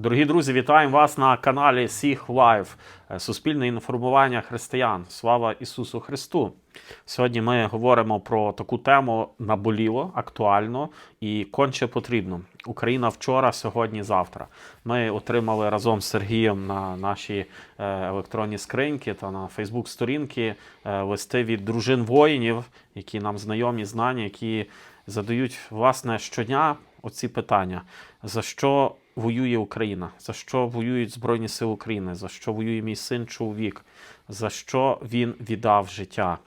Дорогі друзі, вітаємо вас на каналі Сіх Лайв. Е, Суспільне інформування християн. Слава Ісусу Христу! Сьогодні ми говоримо про таку тему наболіло, актуально і конче потрібно. Україна вчора, сьогодні, завтра. Ми отримали разом з Сергієм на наші е, електронні скриньки та на Фейсбук-сторінки е, листи від дружин воїнів, які нам знайомі, знані, які задають власне щодня оці питання: за що воює Україна, за що воюють Збройні Сили України, за що воює мій син чоловік, за що він віддав життя.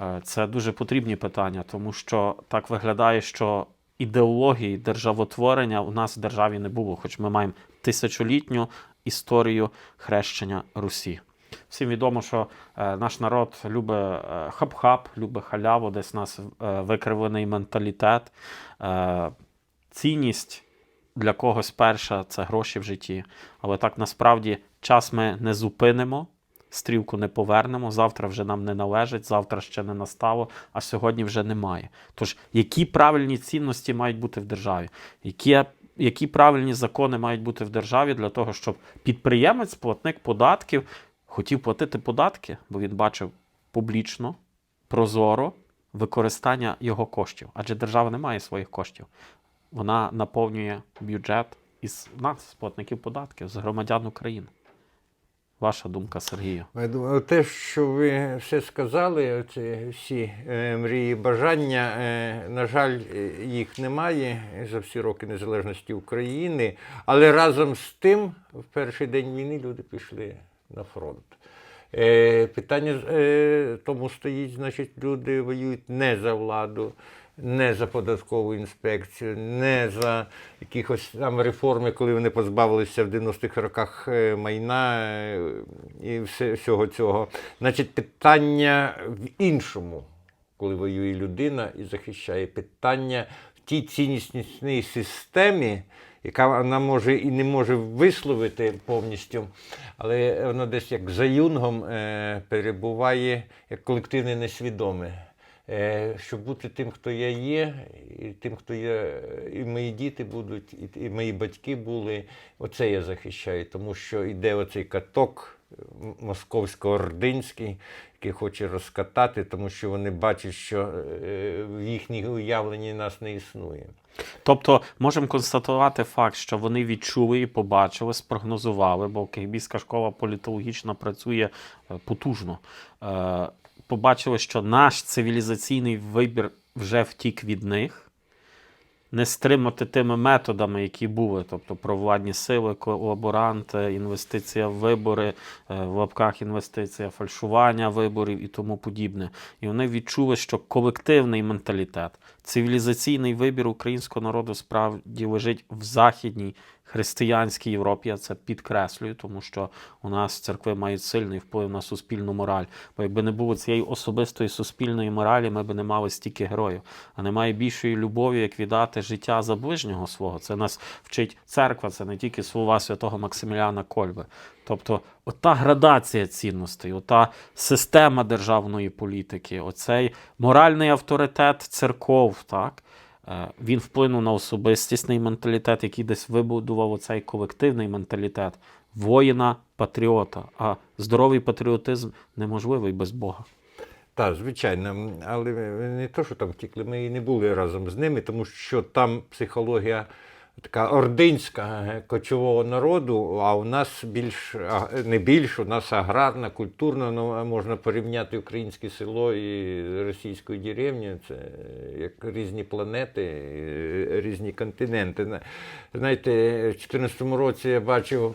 Е, Це дуже потрібні питання, тому що так виглядає, що ідеології державотворення у нас в державі не було, хоч ми маємо тисячолітню історію хрещення Русі. Всім відомо, що е, наш народ любить е, хап-хап, любить халяву, десь у нас викривлений менталітет. Цінність для когось перша це гроші в житті. Але так насправді час ми не зупинимо, стрілку не повернемо. Завтра вже нам не належить, завтра ще не настало, а сьогодні вже немає. Тож, які правильні цінності мають бути в державі? Які, які правильні закони мають бути в державі для того, щоб підприємець, платник податків хотів платити податки, бо він бачив публічно, прозоро використання його коштів. Адже держава не має своїх коштів. Вона наповнює бюджет із нас, платників податків, з громадян України. Ваша думка, Сергію? Те, що ви все сказали, оці всі е, мрії, бажання, е, на жаль, їх немає за всі роки незалежності України. Але разом з тим, в перший день війни люди пішли на фронт. Е, питання е, тому стоїть, значить, люди воюють не за владу, не за податкову інспекцію, не за якихось там реформи, коли вони позбавилися в 90-х роках е, майна е, і всього цього. Значить, питання в іншому, коли воює людина і захищає питання в тій ціннісній системі, яка вона може і не може висловити повністю, але воно десь як за юнгом е, перебуває як колективне несвідоме. Е, щоб бути тим, хто я є, і тим, хто є, і мої діти будуть, і, мої батьки були. Оце я захищаю, тому що йде оцей каток московсько-ординський, який хоче розкатати, тому що вони бачать, що е, в їхній уявленні нас не існує. Тобто можемо констатувати факт, що вони відчули і побачили, спрогнозували, бо Київська школа політологічна працює е, потужно. Побачили, що наш цивілізаційний вибір вже втік від них. Не стримати тими методами, які були, тобто провладні сили, колаборанти, інвестиція в вибори, е, в лапках інвестиція, фальшування виборів і тому подібне. І вони відчули, що колективний менталітет, цивілізаційний вибір українського народу справді лежить в західній християнській Європі. Я це підкреслюю, тому що у нас церкви мають сильний вплив на суспільну мораль. Бо якби не було цієї особистої суспільної моралі, ми б не мали стільки героїв. А немає більшої любові, як віддати життя за ближнього свого. Це нас вчить церква, це не тільки слова святого Максиміляна Кольби. Тобто, ота градація цінностей, ота система державної політики, оцей моральний авторитет церков, так. Він вплинув на особистісний менталітет, який десь вибудував оцей колективний менталітет воїна, патріота. А здоровий патріотизм неможливий без Бога. Так, звичайно, але не то, що там втікли, ми і не були разом з ними, тому що там психологія така ординська е, кочового народу, а у нас більш не більш, у нас аграрна, культурна, ну, можна порівняти українське село і російською деревню. Це як різні планети, е, різні континенти. На- Знаєте, в 2014 році я бачив.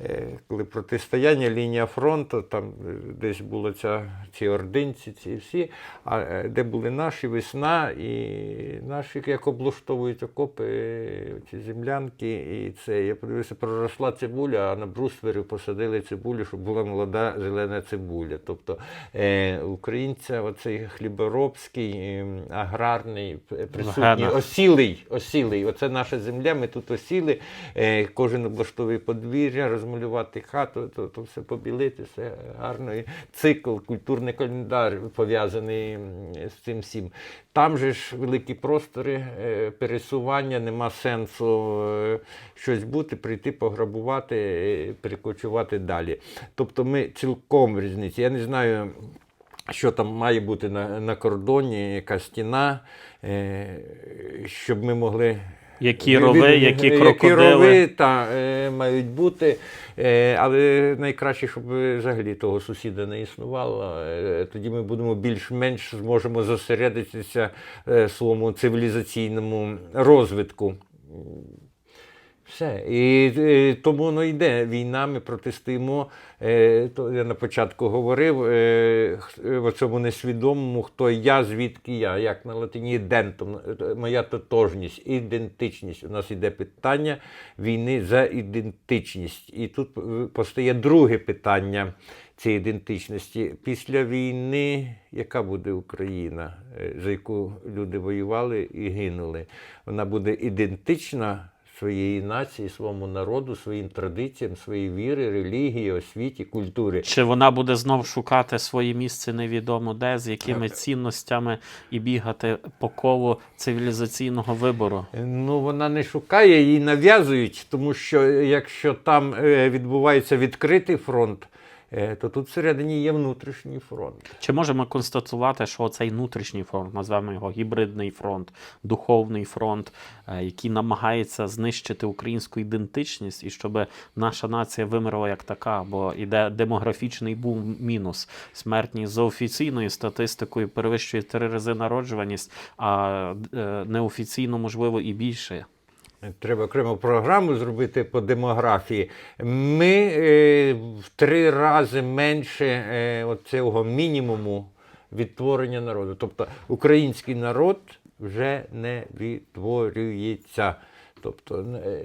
Е, коли протистояння, лінія фронту, там е, десь були ця, ці ординці, ці всі, а е, де були наші весна, і наші як облаштовують окопи, ці землянки, і це. Я подивився, проросла цибуля, а на бруствері посадили цибулю, щоб була молода зелена цибуля. Тобто е, українця, оцей хліборобський, е, аграрний, присутній, осілий, осілий. Оце наша земля, ми тут осіли, е, кожен облаштовує подвір'я, розмалювати хату, то, то все побілити, все гарно. І цикл, культурний календар пов'язаний з цим всім. Там же ж великі простори е, пересування, нема сенсу е, щось бути, прийти, пограбувати, е, перекочувати далі. Тобто ми цілком різниці. Я не знаю. Що там має бути на, на кордоні, яка стіна, щоб ми могли. Які рови, які Які рови та, е, мають бути. Е, але найкраще, щоб взагалі того сусіда не існувало. Е, тоді ми будемо більш-менш зможемо зосередитися е, в своєму цивілізаційному розвитку. Все. І, е, тому воно йде. Війна, ми протистоїмо. Е, то я на початку говорив е, е, в цьому несвідомому, хто я, звідки я, як на латині ідентом, е, моя тотожність, ідентичність. У нас йде питання війни за ідентичність. І тут постає друге питання цієї ідентичності. Після війни, яка буде Україна, за яку люди воювали і гинули? Вона буде ідентична своєї нації, своєму народу, своїм традиціям, своїй віри, релігії, освіті, культурі. Чи вона буде знов шукати своє місце невідомо де, з якими цінностями і бігати по колу цивілізаційного вибору? Ну, вона не шукає, її нав'язують, тому що якщо там е, відбувається відкритий фронт, то тут всередині є внутрішній фронт. Чи можемо констатувати, що цей внутрішній фронт, назвемо його гібридний фронт, духовний фронт, е, який намагається знищити українську ідентичність і щоб наша нація вимерла як така, бо йде демографічний бум мінус. Смертність за офіційною статистикою перевищує три рази народжуваність, а е, неофіційно можливо і більше. Треба окрему програму зробити по демографії. Ми е, в три рази менше е, цього мінімуму відтворення народу. Тобто український народ вже не відтворюється. Тобто е,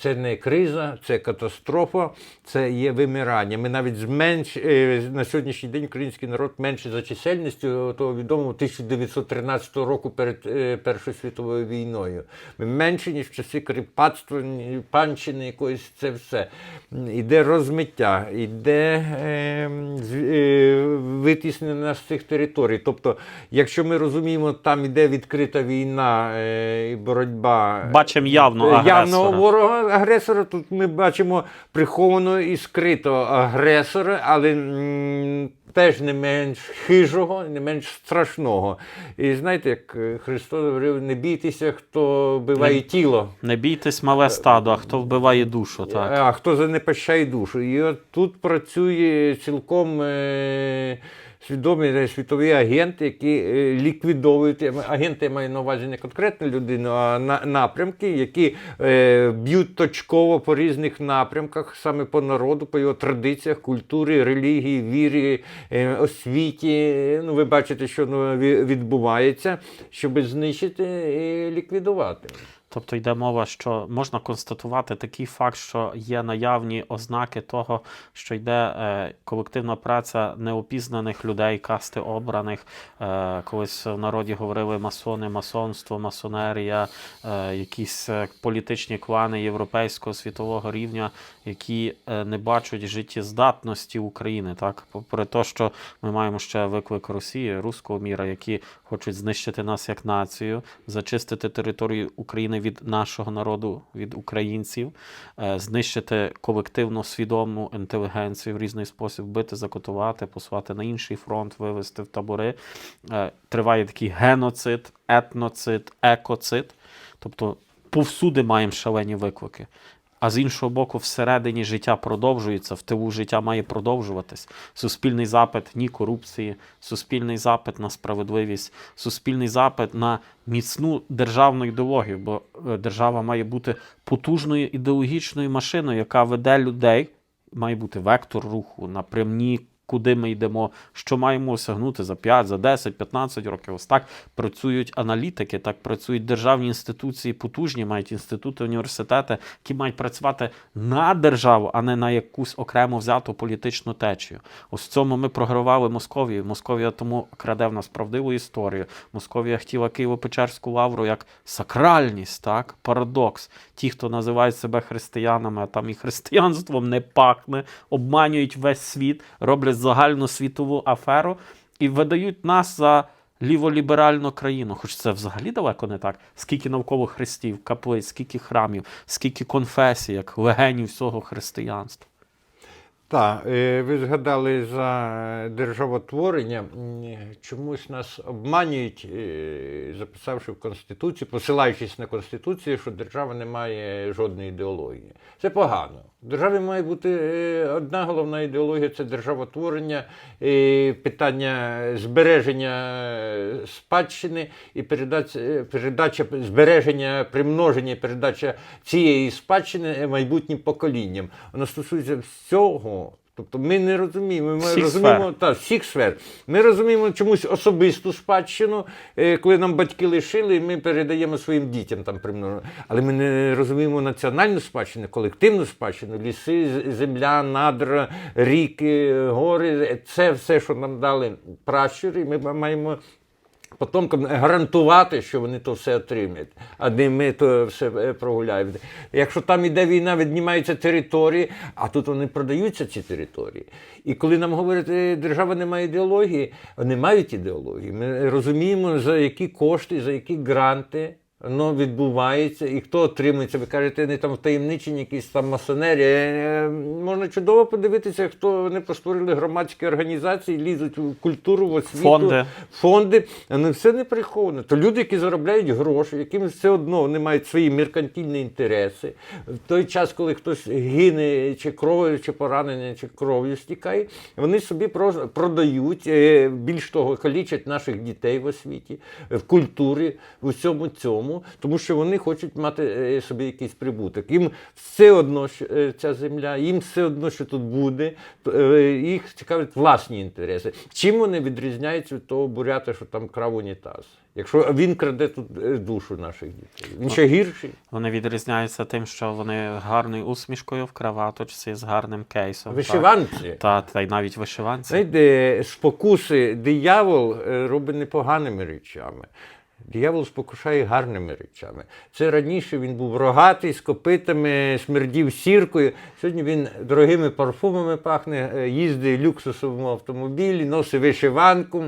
це не криза, це катастрофа, це є вимирання. Ми навіть зменш... е, на сьогоднішній день український народ менше за чисельністю того відомого 1913 року перед е, Першою світовою війною. Ми менше, ніж в часи кріпацтва, панщини якоїсь це все. Іде розмиття, іде е, з- е, витіснення з цих територій. Тобто, якщо ми розуміємо, там іде відкрита війна е, і боротьба. Бачимо явно агресора. Явного ворога агресора. Тут ми бачимо приховано і скритого агресора, але теж не менш хижого, не менш страшного. І знаєте, як е, Христос говорив, не бійтеся, хто вбиває Не- тіло. Не бійтесь мале стадо, а хто вбиває душу, так. А хто занепащає душу? І от тут працює цілком е, свідомі світові агенти, які е, ліквідовують агенти я маю на увазі не конкретну людину, а на, напрямки, які е, б'ють точково по різних напрямках, саме по народу, по його традиціях, культурі, релігії, вірі, е, освіті. Ну, ви бачите, що ну, відбувається, щоб знищити і ліквідувати. Тобто йде мова, що можна констатувати такий факт, що є наявні ознаки того, що йде е, колективна праця неопізнаних людей, касти обраних. Е, колись в народі говорили масони, масонство, масонерія, е, якісь політичні клани європейського світового рівня, які не бачать життєздатності України. Так, попри те, що ми маємо ще виклик Росії, руського міра, які хочуть знищити нас як націю, зачистити територію України від нашого народу, від українців, е, знищити колективно свідому інтелігенцію в різний спосіб, бити, закотувати, послати на інший фронт, вивести в табори. Е, Триває такий геноцид, етноцид, екоцид. Тобто повсюди маємо шалені виклики. А з іншого боку, всередині життя продовжується, в тилу життя має продовжуватись. Суспільний запит ні корупції, суспільний запит на справедливість, суспільний запит на міцну державну ідеологію, бо е, держава має бути потужною ідеологічною машиною, яка веде людей, має бути вектор руху, напрямні куди ми йдемо, що маємо осягнути за 5, за 10, 15 років. Ось так працюють аналітики, так працюють державні інституції, потужні мають інститути, університети, які мають працювати на державу, а не на якусь окремо взяту політичну течію. Ось в цьому ми програвали Московії. Московія тому краде в нас правдиву історію. Московія хотіла Києво-Печерську лавру як сакральність, так, парадокс. Ті, хто називають себе християнами, а там і християнством не пахне, обманюють весь світ, роблять загальну світову аферу і видають нас за ліволіберальну країну. Хоч це взагалі далеко не так. Скільки навколо хрестів, каплиць, скільки храмів, скільки конфесій, як легенів всього християнства. Так, е, ви згадали за державотворення. Чомусь нас обманюють, е, записавши в Конституцію, посилаючись на Конституцію, що держава не має жодної ідеології. Це погано. В державі має бути е, одна головна ідеологія це державотворення, питання збереження спадщини і передача, передача збереження, примноження і передача цієї спадщини майбутнім поколінням. Воно стосується всього. Тобто ми не розуміємо, ми Всіх розуміємо сфер. та, всіх сфер. Ми розуміємо чомусь особисту спадщину, е, коли нам батьки лишили, і ми передаємо своїм дітям там примножено. Але ми не розуміємо національну спадщину, колективну спадщину, ліси, земля, надра, ріки, гори. Це все, що нам дали пращури, і ми маємо. Потомкам гарантувати, що вони то все отримають, а не ми то все е, прогуляємо. Якщо там іде війна, віднімаються території, а тут вони продаються ці території. І коли нам говорять, що держава не має ідеології, вони мають ідеології. Ми розуміємо, за які кошти, за які гранти. Воно відбувається, і хто отримується, ви кажете, не там втаємничені якісь там масонерія. Е, Можна чудово подивитися, хто вони постворили громадські організації, лізуть в культуру, в освіту, Фонди. фонди, але все не приховано. То люди, які заробляють гроші, яким все одно вони мають свої меркантильні інтереси. В той час, коли хтось гине чи кров'ю, чи поранений, чи кров'ю стікає, вони собі про- продають, е, більш того, калічать наших дітей в освіті, в культурі, в усьому цьому, тому що вони хочуть мати е, собі якийсь прибуток. Їм все одно, що е, ця земля, їм все одно, що тут буде. Е, Їх цікавлять власні інтереси. Чим вони відрізняються від того бурята, що там крав унітаз? Якщо він краде тут душу наших дітей, він ще гірший. Вони відрізняються тим, що вони гарною усмішкою в краваточці з гарним кейсом. Вишиванці. Та, та й навіть вишиванці. Знаєте, спокуси диявол робить непоганими речами. Диявол спокушає гарними речами. Це раніше він був рогатий, з копитами, смердів сіркою. Сьогодні він дорогими парфумами пахне, е, їздить люксусовому автомобілі, носить вишиванку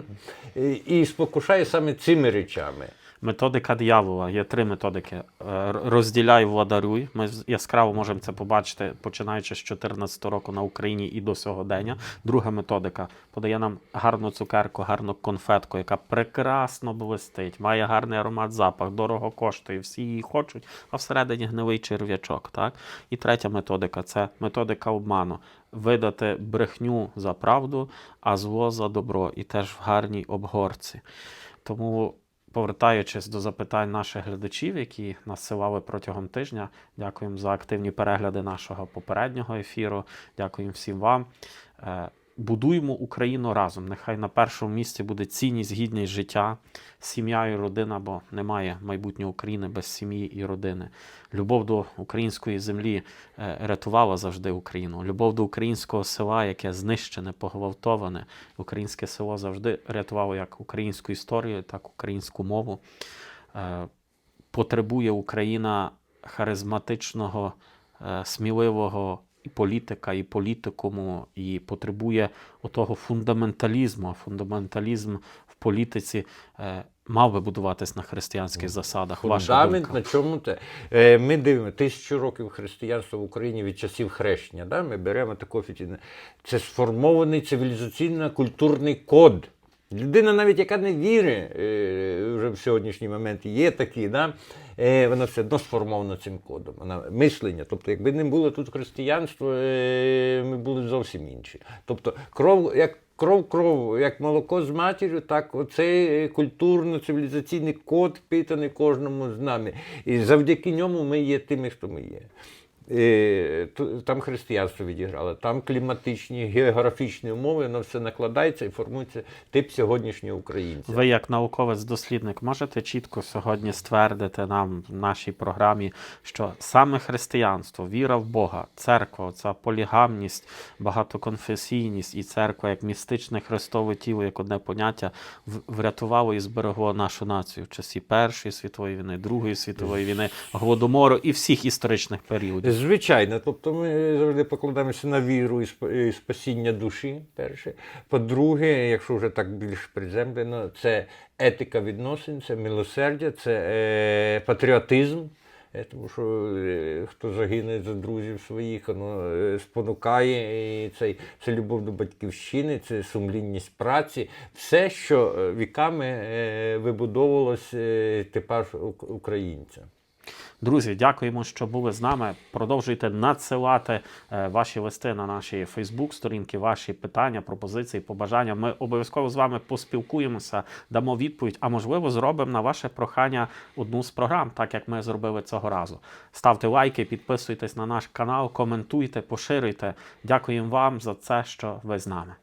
е, і спокушає саме цими речами. Методика диявола. Є три методики. Е, Розділяй, владарюй. Ми яскраво можемо це побачити, починаючи з 2014 року на Україні і до сьогодення. Друга методика подає нам гарну цукерку, гарну конфетку, яка прекрасно блистить, має гарний аромат, запах, дорого коштує, всі її хочуть, а всередині гнилий черв'ячок. Так? І третя методика це методика обману. Видати брехню за правду, а зло за добро, і теж в гарній обгорці. Тому повертаючись до запитань наших глядачів, які насилали протягом тижня, дякуємо за активні перегляди нашого попереднього ефіру. Дякуємо всім вам. Будуємо Україну разом. Нехай на першому місці буде цінність, гідність життя, сім'я і родина, бо немає майбутнього України без сім'ї і родини. Любов до української землі е, рятувала завжди Україну. Любов до українського села, яке знищене, поґвалтоване. Українське село завжди рятувало як українську історію, так і українську мову. Е, Потребує Україна харизматичного, е, сміливого і політика, і політикуму, і потребує отого фундаменталізму. А фундаменталізм в політиці е, мав би будуватись на християнських засадах. Фундамент на чому те? Е, Ми дивимося тисячу років християнства в Україні від часів хрещення. Да? Ми беремо таку офіційну. Це сформований цивілізаційно-культурний код. Людина, навіть яка не вірить е, вже в сьогоднішній момент, є такі, да? е, вона все одно сформована цим кодом. Вона мислення. Тобто, якби не було тут християнства, е, ми були зовсім інші. Тобто, кров, як кров, кров, як молоко з матір'ю, так оцей культурно-цивілізаційний код впитаний кожному з нами. І завдяки ньому ми є тими, хто ми є. Там християнство відіграло, там кліматичні, географічні умови, воно все накладається і формується тип сьогоднішнього українця. Ви, як науковець-дослідник, можете чітко сьогодні ствердити нам в нашій програмі, що саме християнство, віра в Бога, церква, ця полігамність, багатоконфесійність і церква як містичне христове тіло, як одне поняття, врятувало і зберегло нашу націю в часі Першої світової війни, Другої світової війни, голодомору і всіх історичних періодів. Звичайно, тобто ми завжди покладаємося на віру і спасіння душі. Перше. По-друге, якщо вже так більш приземлено, це етика відносин, це милосердя, це е, патріотизм. Е, Тому що е, хто загине за друзів своїх, воно е, спонукає і цей, це любов до батьківщини, це сумлінність праці, все, що віками вибудовувалось типаж українця. Друзі, дякуємо, що були з нами. Продовжуйте надсилати е, ваші листи на наші Фейсбук-сторінки, ваші питання, пропозиції, побажання. Ми обов'язково з вами поспілкуємося, дамо відповідь, а можливо, зробимо на ваше прохання одну з програм, так як ми зробили цього разу. Ставте лайки, підписуйтесь на наш канал, коментуйте, поширюйте. Дякуємо вам за це, що ви з нами.